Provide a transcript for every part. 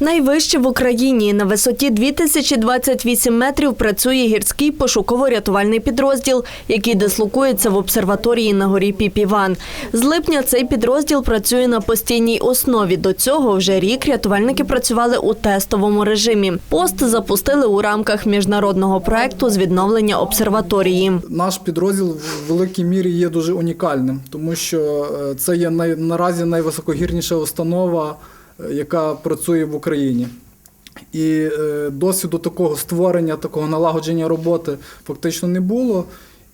Найвище в Україні на висоті 2028 метрів працює гірський пошуково-рятувальний підрозділ, який дислокується в обсерваторії на горі Піпіван. З липня цей підрозділ працює на постійній основі. До цього вже рік рятувальники працювали у тестовому режимі. Пост запустили у рамках міжнародного проекту з відновлення обсерваторії. Наш підрозділ в великій мірі є дуже унікальним, тому що е, це є наразі найвисокогірніша установа, яка працює в Україні. І е, досвіду такого створення, такого налагодження роботи фактично не було.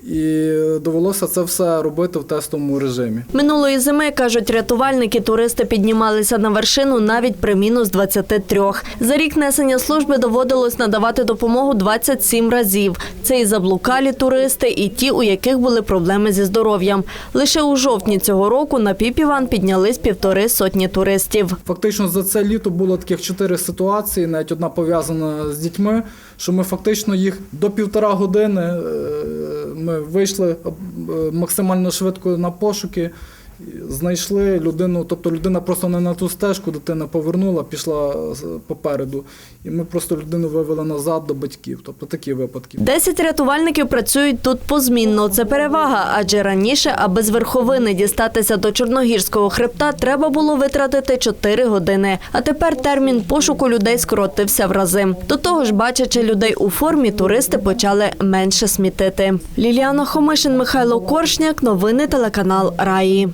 І довелося це все робити в тестовому режимі. Минулої зими, кажуть рятувальники, туристи піднімалися на вершину навіть при мінус 23. За рік несення служби доводилось надавати допомогу 27 разів. Це і заблукалі туристи, і ті, у яких були проблеми зі здоров'ям. Лише у жовтні цього року на Піпіван піднялись півтори сотні туристів. Фактично за це літо було таких чотири ситуації, навіть одна пов'язана з дітьми, що ми фактично їх до півтора години е, ми вийшли е, максимально швидко на пошуки, знайшли людину, тобто людина просто не на ту стежку, дитина повернула, пішла е, попереду. І ми просто людину вивели назад до батьків. Тобто такі випадки. Десять рятувальників працюють тут позмінно. Це перевага, адже раніше, аби з верховини дістатися до Чорногірського хребта, треба було витратити 4 години. А тепер термін пошуку людей скоротився в рази. До того ж, бачачи людей у формі, туристи почали менше смітити. Ліліана Хомишин, Михайло Коршняк. Новини телеканал Раї.